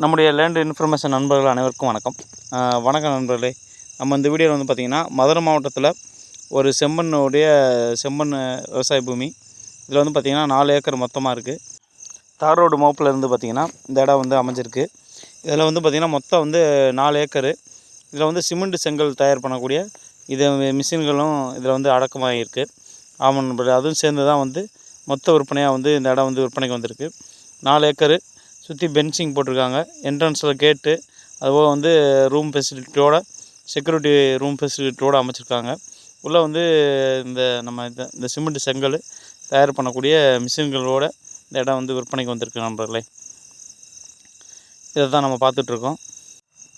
நம்முடைய land information நண்பர்கள் அனைவருக்கும் வணக்கம். வணக்கம் நண்பர்களே. நம்ம இந்த வீடியோவில் வந்து பார்த்திங்கன்னா மதுரை மாவட்டத்தில் ஒரு செம்மண்ணுடைய செம்மண் விவசாய பூமி. இதில் வந்து பார்த்திங்கன்னா நாலு ஏக்கர் மொத்தமாக இருக்குது தார் ரோடு மோப்பில் இருந்து பார்த்திங்கன்னா இந்த இடம் வந்து அமைஞ்சிருக்கு. இதில் வந்து பார்த்திங்கன்னா மொத்தம் வந்து நாலு ஏக்கரு. இதில் வந்து சிமெண்ட் செங்கல் தயார் பண்ணக்கூடிய இது மிஷின்களும் இதில் வந்து அடக்கமாகிருக்கு ஆமாம் நண்பர்களே அதுவும் சேர்ந்து தான் வந்து மொத்த விற்பனையாக வந்து இந்த இடம் வந்து விற்பனைக்கு வந்திருக்கு. நாலு ஏக்கரு. சுற்றி பென்சிங் போட்டிருக்காங்க. என்ட்ரன்ஸில் கேட்டு அதுபோக வந்து ரூம் ஃபெசிலிட்டியோட செக்யூரிட்டி ரூம் ஃபெசிலிட்டியோடு அமைச்சிருக்காங்க. உள்ளே வந்து இந்த நம்ம இந்த இந்த சிமெண்ட் செங்கல் தயார் பண்ணக்கூடிய மிஷின்களோட இந்த இடம் வந்து விற்பனைக்கு வந்திருக்கு நண்பர்களே. இதை தான் நம்ம பார்த்துட்ருக்கோம்.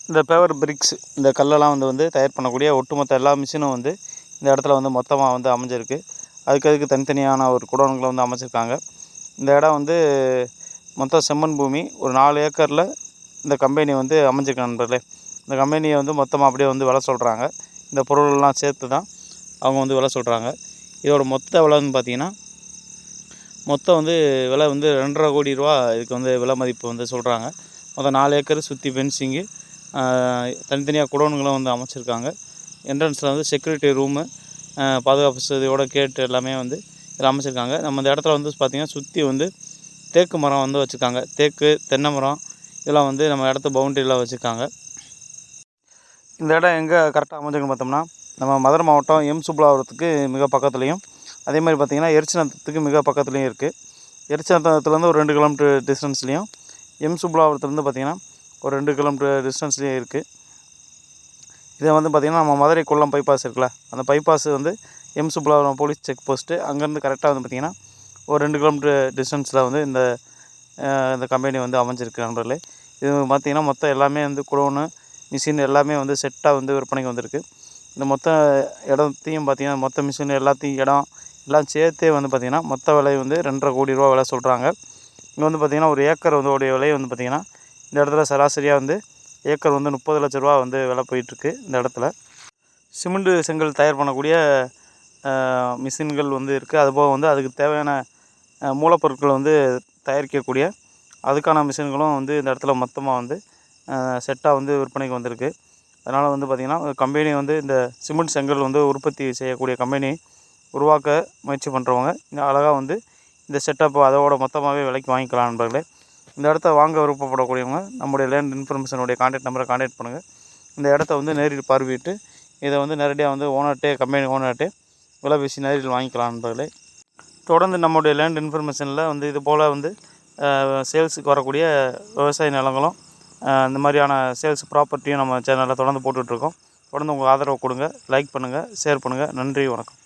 இந்த பேவர் பிரிக்ஸ் இந்த கல்லெல்லாம் வந்து வந்து தயார் பண்ணக்கூடிய ஒட்டுமொத்த எல்லா மிஷினும் வந்து இந்த இடத்துல வந்து மொத்தமாக வந்து அமைஞ்சிருக்கு. அதுக்கு அதுக்கு தனித்தனியான ஒரு குடோன்களை வந்து அமைச்சிருக்காங்க. இந்த இடம் வந்து மொத்தம் செம்மண் பூமி ஒரு நாலு ஏக்கரில் இந்த கம்பெனி வந்து அமைஞ்சிருக்கு நண்பர்களே. இந்த கம்பெனியை வந்து மொத்தமாக அப்படியே வந்து விலை சொல்கிறாங்க இந்த பொருளெல்லாம் சேர்த்து தான் அவங்க வந்து விலை சொல்கிறாங்க இதோட மொத்த விலைன்னு பார்த்தீங்கன்னா மொத்தம் வந்து விலை வந்து ரெண்டரை கோடி ரூபா இதுக்கு வந்து விலை மதிப்பு வந்து சொல்கிறாங்க மொத்தம் நாலு ஏக்கர் சுற்றி ஃபென்சிங்கு தனித்தனியாக குடோன்களும் வந்து அமைச்சிருக்காங்க. என்ட்ரன்ஸில் வந்து செக்யூரிட்டி ரூமு பாதுகாப்பு வசதியோட கேட்டு எல்லாமே வந்து இதில் அமைச்சிருக்காங்க. நம்ம இந்த இடத்துல வந்து பார்த்திங்கன்னா சுற்றி வந்து தேக்கு மரம் வந்து வச்சுருக்காங்க தேக்கு தென்னை மரம் இதெல்லாம் வந்து நம்ம இடத்து பவுண்டரியில் வச்சுருக்காங்க இந்த இடம் எங்கே கரெக்டாக அமைஞ்சிருக்குன்னு பார்த்தோம்னா நம்ம மதுரை மாவட்டம் எம் சுப்புலாபுரத்துக்கு மிக பக்கத்துலேயும். அதே மாதிரி பார்த்திங்கன்னா எரிச்சநத்தத்துக்கு மிக பக்கத்துலேயும் இருக்குது எரிச்சநத்தத்துலேருந்து ஒரு ரெண்டு கிலோமீட்டர் டிஸ்டன்ஸ்லேயும் எம் சுப்புலாபுரத்துலேருந்து பார்த்திங்கன்னா ஒரு ரெண்டு கிலோமீட்டர் டிஸ்டன்ஸ்லேயும் இருக்குது இதை வந்து பார்த்திங்கன்னா நம்ம மதுரை கொல்லம் பைபாஸ் இருக்குல்ல அந்த பைபாஸ் வந்து M Subbulapuram police check post அங்கேருந்து கரெக்டாக வந்து பார்த்திங்கன்னா ஒரு ரெண்டு கிலோமீட்டர் டிஸ்டன்ஸில் வந்து இந்த இந்த கம்பெனி வந்து அமைஞ்சிருக்கு நண்பர்களே. இது பார்த்திங்கன்னா மொத்தம் எல்லாமே வந்து குடோனு மிஷின் எல்லாமே வந்து செட்டாக வந்து விற்பனைக்கு வந்திருக்கு. இந்த மொத்த இடத்தையும் பார்த்திங்கன்னா மொத்த மிஷின் எல்லாத்தையும் இடம் எல்லாம் சேர்த்தே வந்து பார்த்திங்கன்னா மொத்த விலை வந்து ரெண்டரை கோடி ரூபா விலை சொல்கிறாங்க இங்கே வந்து பார்த்திங்கன்னா ஒரு ஏக்கர் வந்து உடைய விலை வந்து பார்த்திங்கன்னா இந்த இடத்துல சராசரியாக வந்து ஏக்கர் வந்து முப்பது லட்ச ரூபா வந்து விலை போயிட்டுருக்கு இந்த இடத்துல. சிமெண்ட்டு செங்கல் தயார் பண்ணக்கூடிய மிஷின்கள் வந்து இருக்குது அதுபோக வந்து அதுக்கு தேவையான மூலப்பொருட்களை வந்து தயாரிக்கக்கூடிய அதுக்கான மிஷின்களும் வந்து இந்த இடத்துல மொத்தமாக வந்து செட்டாக வந்து விற்பனைக்கு வந்திருக்கு. அதனால் வந்து பார்த்திங்கன்னா கம்பெனி வந்து இந்த சிமெண்ட் செங்கல் வந்து உற்பத்தி செய்யக்கூடிய கம்பெனி உருவாக்க முயற்சி பண்ணுறவங்க இங்கே அழகாக வந்து இந்த செட்டப்பை அதோட மொத்தமாகவே விலைக்கு வாங்கிக்கலாம் நண்பர்களே. இந்த இடத்த வாங்க விருப்பப்படக்கூடியவங்க நம்முடைய லேண்ட் இன்ஃபர்மேஷனுடைய கான்டாக்ட் நம்பரை கான்டாக்ட் பண்ணுங்கள் இந்த இடத்த வந்து நேரில் பார்வையிட்டு இதை வந்து நேரடியாக வந்து ஓனர்கிட்டே கம்பெனி ஓனர்கிட்டே விலை பேசி நேரில் வாங்கிக்கலாம் நண்பர்களே. தொடர்ந்து நம்முடைய லேண்ட் இன்ஃபர்மேஷனில் வந்து இது போல் வந்து சேல்ஸுக்கு வரக்கூடிய விவசாய நிலங்களும் இந்த மாதிரியான சேல்ஸ் ப்ராப்பர்ட்டியும் நம்ம சேனலில் தொடர்ந்து போட்டுட்ருக்கோம். தொடர்ந்து உங்கள் ஆதரவு கொடுங்க லைக் பண்ணுங்கள் ஷேர் பண்ணுங்கள் நன்றி வணக்கம்.